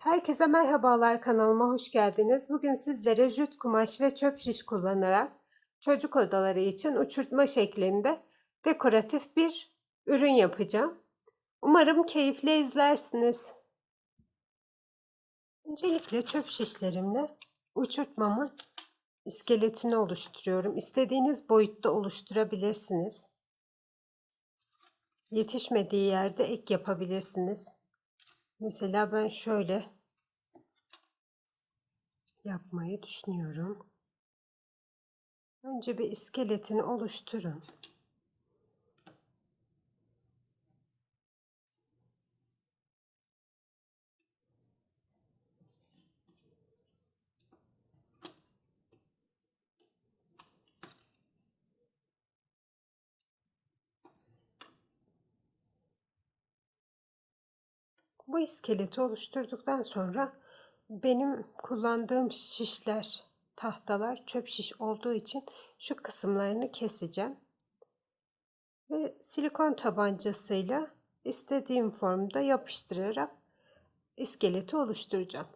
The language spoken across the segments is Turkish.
Herkese merhabalar kanalıma hoş geldiniz. Bugün sizlere jüt kumaş ve çöp şiş kullanarak çocuk odaları için uçurtma şeklinde dekoratif bir ürün yapacağım. Umarım keyifle izlersiniz. Öncelikle çöp şişlerimle uçurtmamın iskeletini oluşturuyorum. İstediğiniz boyutta oluşturabilirsiniz. Yetişmediği yerde ek yapabilirsiniz. Mesela ben şöyle yapmayı düşünüyorum. Önce bir iskeletini oluşturun. Bu iskeleti oluşturduktan sonra benim kullandığım şişler, tahtalar çöp şiş olduğu için şu kısımlarını keseceğim. Ve silikon tabancasıyla istediğim formda yapıştırarak iskeleti oluşturacağım.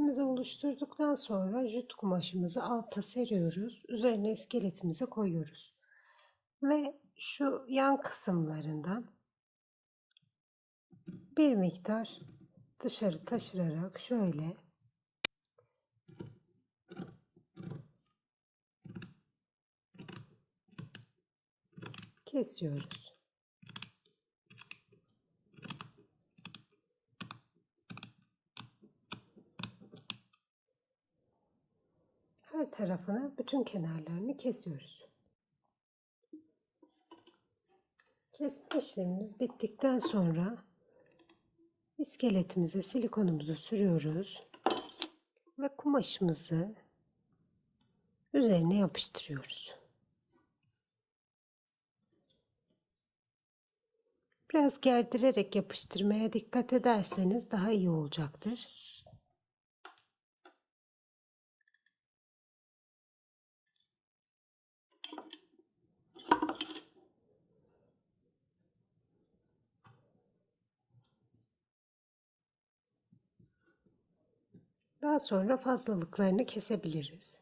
İskeletimizi oluşturduktan sonra jüt kumaşımızı alta seriyoruz. Üzerine iskeletimizi koyuyoruz. Ve şu yan kısımlarından bir miktar dışarı taşırarak şöyle kesiyoruz. Her tarafını, bütün kenarlarını kesiyoruz. Kesme işlemimiz bittikten sonra iskeletimize silikonumuzu sürüyoruz ve kumaşımızı üzerine yapıştırıyoruz. Biraz gerdirerek yapıştırmaya dikkat ederseniz daha iyi olacaktır. Daha sonra fazlalıklarını kesebiliriz.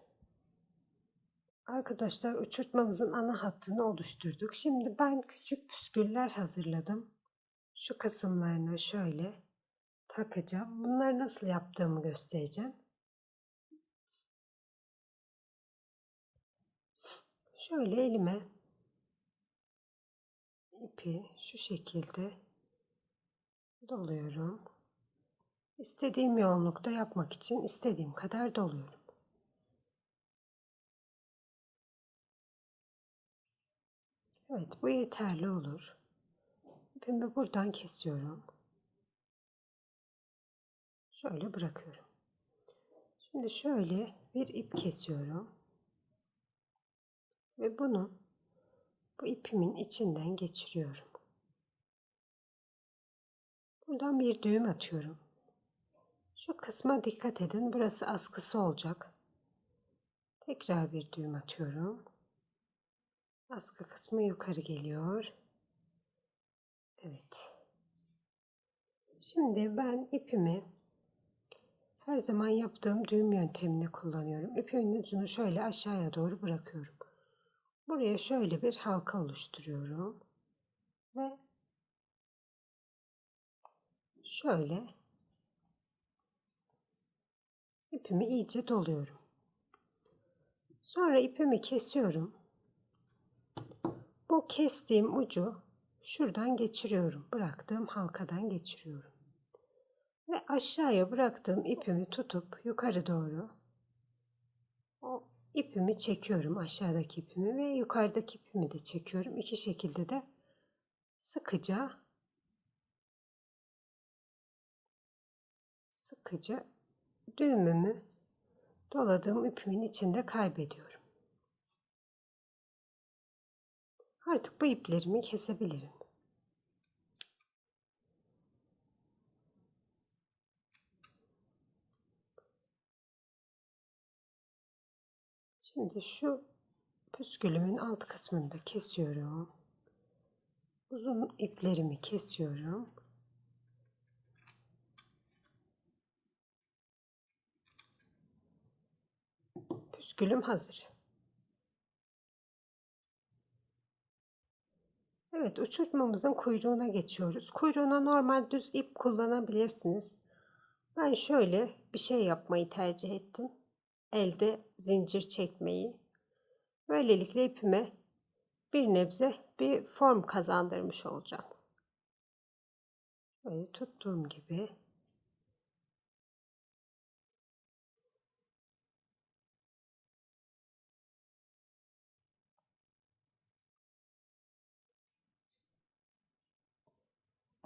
Arkadaşlar uçurtmamızın ana hattını oluşturduk. Şimdi ben küçük püsküller hazırladım. Şu kısımlarına şöyle takacağım. Bunları nasıl yaptığımı göstereceğim. Şöyle elime ipi şu şekilde doluyorum. İstediğim yoğunlukta yapmak için istediğim kadar doluyorum. Evet bu yeterli olur. İpimi buradan kesiyorum. Şöyle bırakıyorum. Şimdi şöyle bir ip kesiyorum. Ve bunu bu ipimin içinden geçiriyorum. Buradan bir düğüm atıyorum. Şu kısma dikkat edin. Burası askısı olacak. Tekrar bir düğüm atıyorum. Askı kısmı yukarı geliyor. Evet. Şimdi ben ipimi her zaman yaptığım düğüm yöntemini kullanıyorum. İpimin ucunu şöyle aşağıya doğru bırakıyorum. Buraya şöyle bir halka oluşturuyorum. Ve şöyle ipimi iyice doluyorum. Sonra ipimi kesiyorum. Bu kestiğim ucu şuradan geçiriyorum. Bıraktığım halkadan geçiriyorum. Ve aşağıya bıraktığım ipimi tutup yukarı doğru o ipimi çekiyorum. Aşağıdaki ipimi ve yukarıdaki ipimi de çekiyorum. İki şekilde de sıkıca sıkıca düğümümü doladığım ipimin içinde kaybediyorum. Artık bu iplerimi kesebilirim. Şimdi şu püskülümün alt kısmını da kesiyorum. Uzun iplerimi kesiyorum. Püskülüm hazır. Evet, uçurtmamızın kuyruğuna geçiyoruz. Kuyruğuna normal düz ip kullanabilirsiniz. Ben şöyle bir şey yapmayı tercih ettim. Elde zincir çekmeyi. Böylelikle ipime bir nebze bir form kazandırmış olacağım. Böyle tuttuğum gibi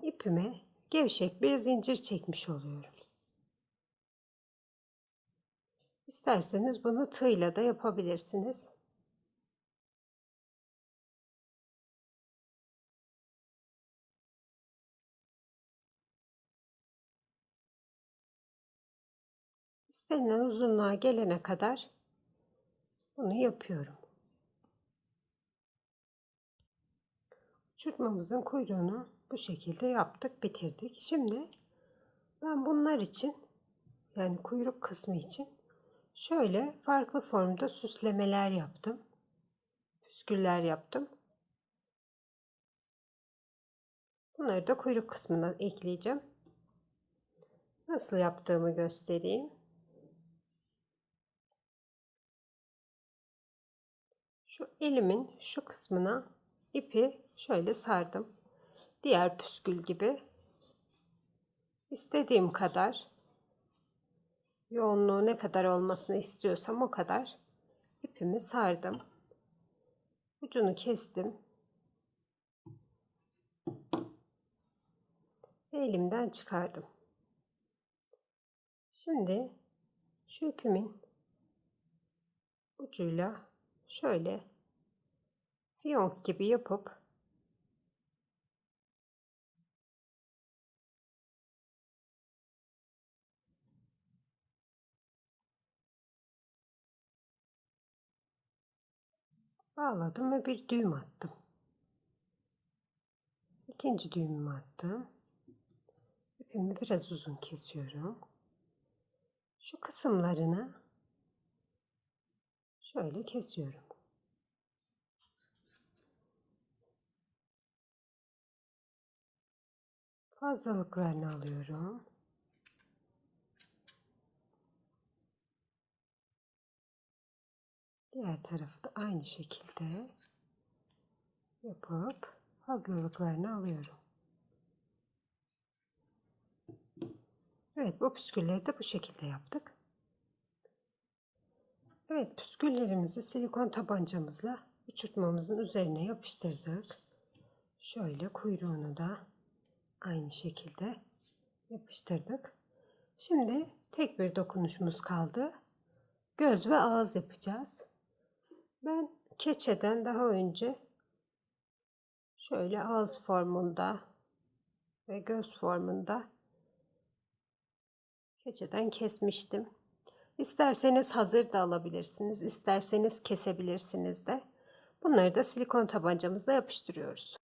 ipime gevşek bir zincir çekmiş oluyorum. İsterseniz bunu tığla da yapabilirsiniz. İstenilen uzunluğa gelene kadar bunu yapıyorum. Uçurtmamızın kuyruğunu bu şekilde yaptık, bitirdik. Şimdi ben bunlar için yani kuyruk kısmı için şöyle farklı formda süslemeler yaptım. Püsküller yaptım. Bunları da kuyruk kısmına ekleyeceğim. Nasıl yaptığımı göstereyim. Şu elimin şu kısmına ipi şöyle sardım. Diğer püskül gibi istediğim kadar yoğunluğu ne kadar olmasını istiyorsam o kadar ipimi sardım. Ucunu kestim. Elimden çıkardım. Şimdi şu ipimin ucuyla şöyle fiyonk gibi yapıp bağladım ve bir düğüm attım. İkinci düğümümü attım. İpimi biraz uzun kesiyorum. Şu kısımlarını şöyle kesiyorum. Fazlalıklarını alıyorum. Diğer tarafı da aynı şekilde yapıp fazlalıklarını alıyorum. Evet bu püskülleri de bu şekilde yaptık. Evet püsküllerimizi silikon tabancamızla uçurtmamızın üzerine yapıştırdık. Şöyle kuyruğunu da aynı şekilde yapıştırdık. Şimdi tek bir dokunuşumuz kaldı. Göz ve ağız yapacağız. Ben keçeden daha önce şöyle ağız formunda ve göz formunda keçeden kesmiştim. İsterseniz hazır da alabilirsiniz, isterseniz kesebilirsiniz de. Bunları da silikon tabancamızla yapıştırıyoruz.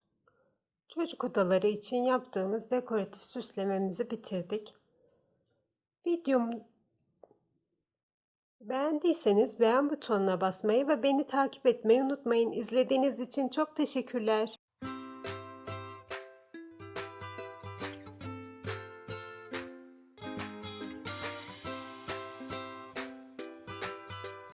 Çocuk odaları için yaptığımız dekoratif süslememizi bitirdik. Videomu beğendiyseniz beğen butonuna basmayı ve beni takip etmeyi unutmayın. İzlediğiniz için çok teşekkürler.